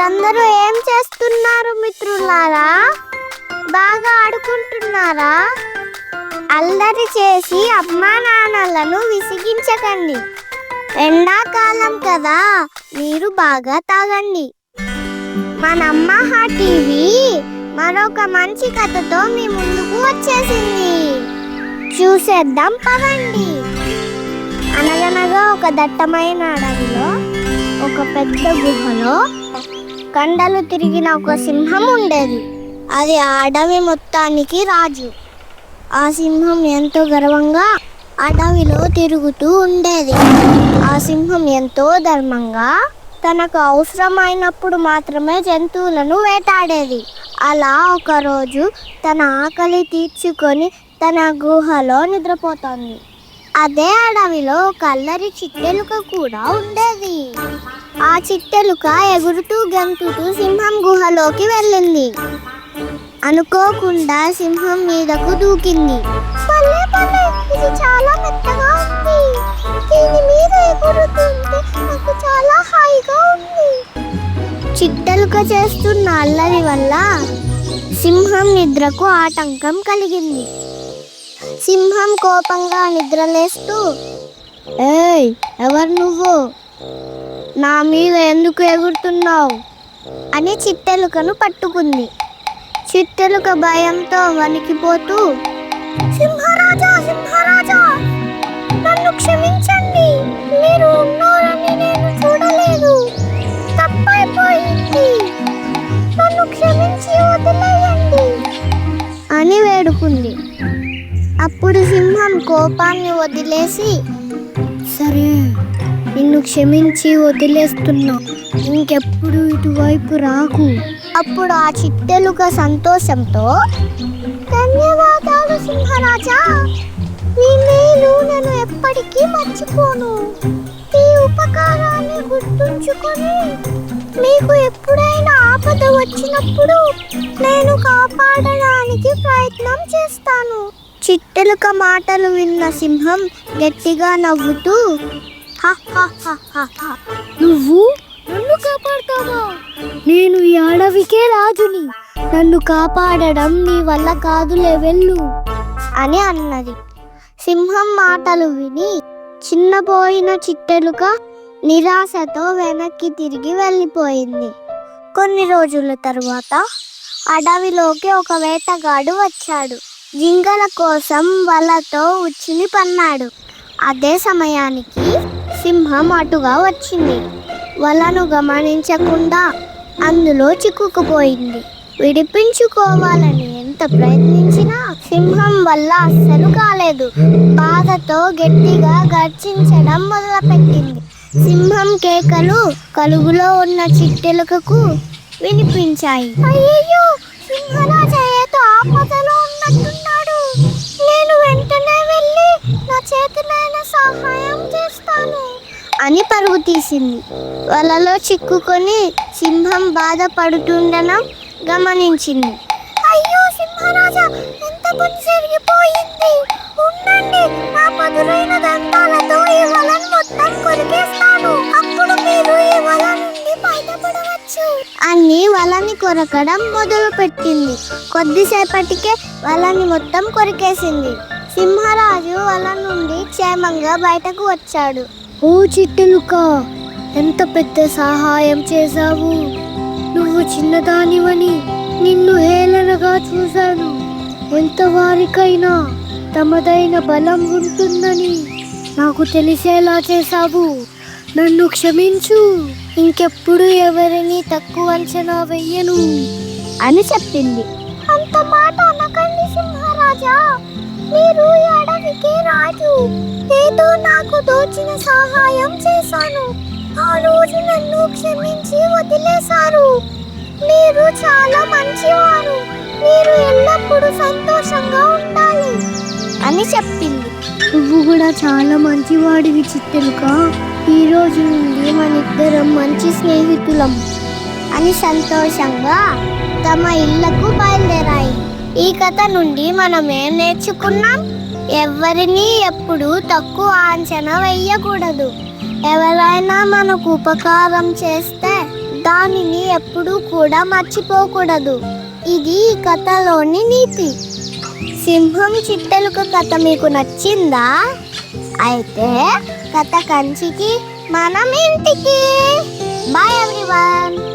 మీరందరూ ఏం చేస్తున్నారు మిత్రులారా? బాగా ఆడుకుంటున్నారా? అల్లరి చేసి అమ్మా నాన్నలను విసిగించకండి. ఎండాకాలం కదా మీరు బాగా తాగండి. మనమ్మ టీవీ మరొక మంచి కథతో మీ ముందుకు వచ్చేసింది. చూసేద్దాం పదండి. అనగనగా ఒక దట్టమైన అడవిలో ఒక పెద్ద గుహలో కండలు తిరిగిన ఒక సింహం ఉండేది. అది ఆ అడవి మొత్తానికి రాజు. ఆ సింహం ఎంతో గర్వంగా అడవిలో తిరుగుతూ ఉండేది. ఆ సింహం ఎంతో ధర్మంగా తనకు అవసరమైనప్పుడు మాత్రమే జంతువులను వేటాడేది. అలా ఒకరోజు తన ఆకలి తీర్చుకొని తన గుహలో నిద్రపోతోంది. అదే అడవిలో ఒక అల్లరి చిట్టెలుక కూడా ఉండేది. ఆ చిట్టెలుక ఎగురుతూ గంతుతూ సింహం గుహలోకి వెళ్ళింది. అనుకోకుండా సింహం మీదకు దూకింది. పల్లె పల్లె ఇది చాలా మెత్తగా ఉంది. దీని మీద ఎగురుతుంటే నాకు చాలా హాయిగా ఉంది. చిట్టెలుక చేస్తున్న అల్లరి వల్ల సింహం నిద్రకు ఆటంకం కలిగింది. సింహం కోపంగా నిద్రలేస్తూ ఏయ్ ఎవరు నువ్వు? నా మీద ఎందుకు ఎగురుతున్నావు? అని చిట్టెలుకను పట్టుకుంది. చిట్టెలుక భయంతో వణికిపోతూ సింహరాజా సింహరాజా నన్ను క్షమించండి మీరు అప్పుడు సింహం కోపాన్ని వదిలేసి సరే నిన్ను క్షమించి వదిలేస్తున్నా. ఇంకెప్పుడు ఇటువైపు రాకు. అప్పుడు ఆ చిట్టెలుక సంతోషంతో ధన్యవాదాలు సింహరాజా. మీ మేలు నేను ఎప్పటికీ మర్చిపోను. ఈ ఉపకారాన్ని గుర్తుంచుకొని మీకు ఎప్పుడైనా ఆపద వచ్చినప్పుడు నేను కాపాడడానికి ప్రయత్నం చేస్తాను. చిట్టెలుక మాటలు విన్న సింహం గట్టిగా నవ్వుతూ హ, నువ్వు నన్ను కాపాడతావా? నేను ఈ అడవికే రాజుని. నన్ను కాపాడడం నీ వల్ల కాదులే వెళ్ళు అని అన్నది. సింహం మాటలు విని చిన్నపోయిన చిట్టెలుక నిరాశతో వెనక్కి తిరిగి వెళ్ళిపోయింది. కొన్ని రోజుల తరువాత అడవిలోకి ఒక వేటగాడు వచ్చాడు. జింకల కోసం వలతో ఉచ్చిని పన్నాడు. అదే సమయానికి సింహం అటుగా వచ్చింది. వలను గమనించకుండా అందులో చిక్కుకుపోయింది. విడిపించుకోవాలని ఎంత ప్రయత్నించినా సింహం వల్ల అస్సలు కాలేదు. బాధతో గట్టిగా గర్జించడం మొదలుపెట్టింది. సింహం కేకలు కలుగులో ఉన్న చిట్టెలకు వినిపించాయి. అయ్యో సింహరాజా! అని పరుగు తీసింది. వలలో చిక్కుకొని సింహం బాధపడుతుండడం గమనించింది. అయ్యో సింహరాజా ఎంత పని జరిగిపోయింది ఉండండి నా పదులైన దంతాలతో ఈ వలను మొత్తం కొరికేస్తాను. అప్పుడు మీరు ఈ వల నుండి బయటపడవచ్చు. అని వలని కొరకడం మొదలు పెట్టింది కొద్దిసేపటికే వలని మొత్తం కొరికేసింది. సింహరాజు వల నుండి క్షేమంగా బయటకు వచ్చాడు. ఓ చిట్టెలుక ఎంత పెద్ద సహాయం చేశావు? నువ్వు చిన్నదానివని నిన్ను హేళనగా చూశాను. ఎంత వారికైనా తమదైన బలం ఉంటుందని నాకు తెలిసేలా చేశావు. నన్ను క్షమించు ఇంకెప్పుడు ఎవరిని తక్కువ అంచనా వెయ్యను. అని చెప్పింది. అంత మాట అనకండి సింహరాజా. మీరు అడవికి రాజు? ఏదో నాకు దోచిన సహాయం చేశాను. ఆ రోజు నన్ను క్షమించి వదిలేశారు. మీరు చాలా మంచివారు. మీరు ఎల్లప్పుడూ సంతోషంగా ఉండాలి. అని చెప్పింది. నువ్వు కూడా చాలా మంచివాడివి చిట్టెలుక ఈ రోజు నుండి మనిద్దరం మంచి స్నేహితులం. అని సంతోషంగా తమ ఇళ్ళకు బయలుదేరాయి. ఈ కథ నుండి మనం ఏం నేర్చుకున్నాం? ఎవరిని ఎప్పుడు తక్కువ అంచనా వేయకూడదు. ఎవరైనా మనకు ఉపకారం చేస్తే దానిని ఎప్పుడూ కూడా మర్చిపోకూడదు. ఇది ఈ కథలోని నీతి. సింహం చిట్టెలుక కథ మీకు నచ్చిందా? అయితే కథ కంచికి మనం ఇంటికి. Bye everyone